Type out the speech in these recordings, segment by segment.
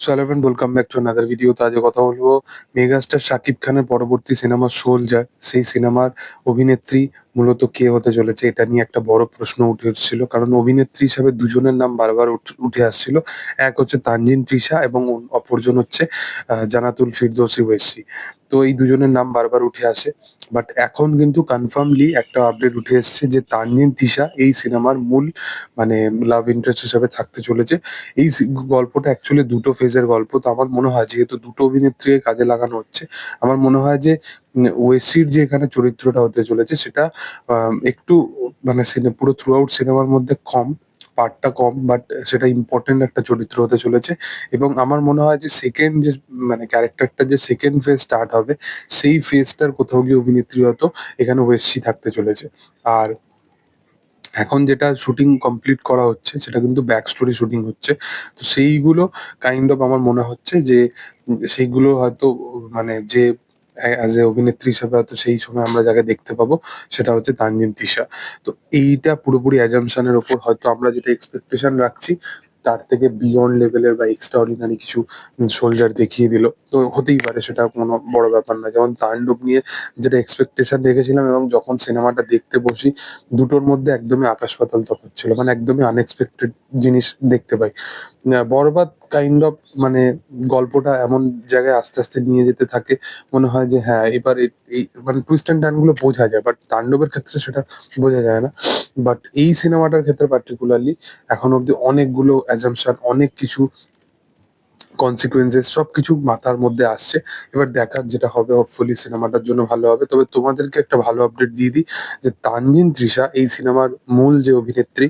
So even welcome back to another video তো আজ কথা বলব মেগাস্টার শাকিব খানের পরবর্তী সিনেমা সোলজার সেই সিনেমার অভিনেত্রী মূলত কে হতে চলেছে এটা নিয়ে একটা বড় প্রশ্ন উঠে এসেছিল কারণ অভিনেত্রী হিসাবে দুজনের নাম বারবার উঠে আসছিল। এক হচ্ছে তানজিন তৃষা এবং অপরজন হচ্ছে জানাতুল ফিরদৌসি ওয়েসি। তো এই দুজনের নাম বারবার উঠে আসে। বাট এখন কিন্তু কনফার্মলি একটা আপডেট উঠে এসেছে যে তানজিন তিশা এই সিনেমার মূল মানে লাভ ইন্টারেস্ট হিসাবে থাকতে চলেছে। এই গল্পটা অ্যাকচুয়ালি দুটো ফেজের গল্প। তো আমার মনে হয় যেহেতু দুটো অভিনেত্রীকে কাজে লাগানো হচ্ছে, আমার মনে হয় যে ওয়েসির যে এখানে চরিত্রটা হতে চলেছে, সেটা একটু মানে পুরো থ্রু আউট সিনেমার মধ্যে কম, পার্টটা কম বাট সেটা ইম্পর্টেন্ট একটা চরিত্র হতে চলেছে। এবং আমার মনে হয় যে সেকেন্ড যে মানে ক্যারেক্টারটা যে সেকেন্ড ফেজ স্টার্ট হবে, সেই ফেজটার কোথাও গিয়ে অভিনেত্রী হয়তো এখানে ওয়েসি থাকতে চলেছে। আর এখন যেটা শুটিং কমপ্লিট করা হচ্ছে, সেটা কিন্তু ব্যাক স্টোরি শুটিং হচ্ছে। তো সেইগুলো কাইন্ড অফ আমার মনে হচ্ছে যে সেইগুলো হয়তো মানে যে অ্যাজ এ অভিনেত্রী হিসাবে হয়তো সেই সময় আমরা যাকে দেখতে পাবো, সেটা হচ্ছে তানজিন তিশা। তো এইটা পুরোপুরি অ্যাজামশনের ওপর হয়তো আমরা যেটা এক্সপেকটেশন রাখছি, তার থেকে বিয়ন্ড লেভেলের বা এক্সট্রা কিছু সোলজার দেখিয়ে দিল। তো হতেই পারে, সেটা কোনো বড় ব্যাপার না। যেমন তাণ্ডব নিয়ে যেটা এক্সপেকটেশন রেখেছিলাম এবং যখন সিনেমাটা দেখতে বসি, দুটোর মধ্যে একদমই আকাশ পাতাল তফাৎ ছিল। মানে একদমই আনএক্সপেক্টেড জিনিস দেখতে পাই। বরবাদ কাইন্ড অফ মানে গল্পটা এমন জায়গায় আস্তে আস্তে নিয়ে যেতে থাকে, মনে হয় যে হ্যাঁ এবার এই মানে টুইস্ট অ্যান্ড টার্নগুলো বোঝা যায় বাট তাণ্ডবের ক্ষেত্রে সেটা বোঝা যায় না। বাট এই সিনেমাটার ক্ষেত্রে পার্টিকুলারলি এখন অব্দি অনেকগুলো অ্যাজামশন অনেক কিছু কনসিকুয়েন্সেস সবকিছু মাথার মধ্যে আসছে। এবার দেখার যেটা হবে হোপফুলি সিনেমাটার জন্য ভালো হবে। তবে তোমাদেরকে একটা ভালো আপডেট দিয়ে দিই যে তানজিন তৃষা এই সিনেমার মূল যে অভিনেত্রী,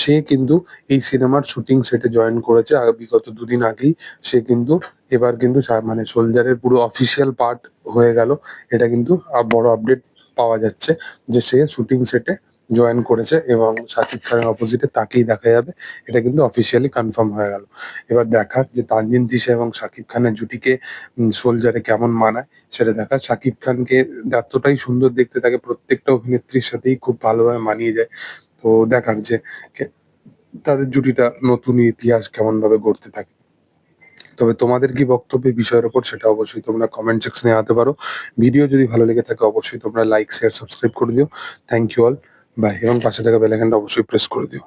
সে কিন্তু এই সিনেমার শুটিং সেটে জয়েন করেছে। বিগত দুদিন আগেই সে কিন্তু, এবার কিন্তু মানে সোলজারের পুরো অফিসিয়াল পার্ট হয়ে গেল। এটা কিন্তু বড় আপডেট পাওয়া যাচ্ছে যে সে শুটিং সেটে জয়েন করেছে এবং শাকিব খানের অপোজিটে তাকেই দেখা যাবে। এটা কিন্তু অফিসিয়ালি কনফার্ম হয়ে গেল। এবার দেখার যে তানজিন তিশা এবং শাকিব খানের জুটিকে সোলজারে কেমন মানায় সেটা দেখার। সাকিব খানকে এতটাই সুন্দর দেখতে তাকে প্রত্যেকটা অভিনেত্রীর সাথেই খুব ভালোভাবে মানিয়ে যায়। তো দেখার যে তাদের জুটিটা নতুন ইতিহাস কেমন ভাবে গড়তে থাকে। তবে তোমাদের কি বক্তব্য বিষয়ের উপর সেটা অবশ্যই তোমরা কমেন্ট সেকশনে আনতে পারো। ভিডিও যদি ভালো লেগে থাকে, অবশ্যই তোমরা লাইক শেয়ার সাবস্ক্রাইব করে দিও। থ্যাংক ইউ অল বাই এবং পাশে থাকা বেল আইকনটা অবশ্যই প্রেস করে দিও।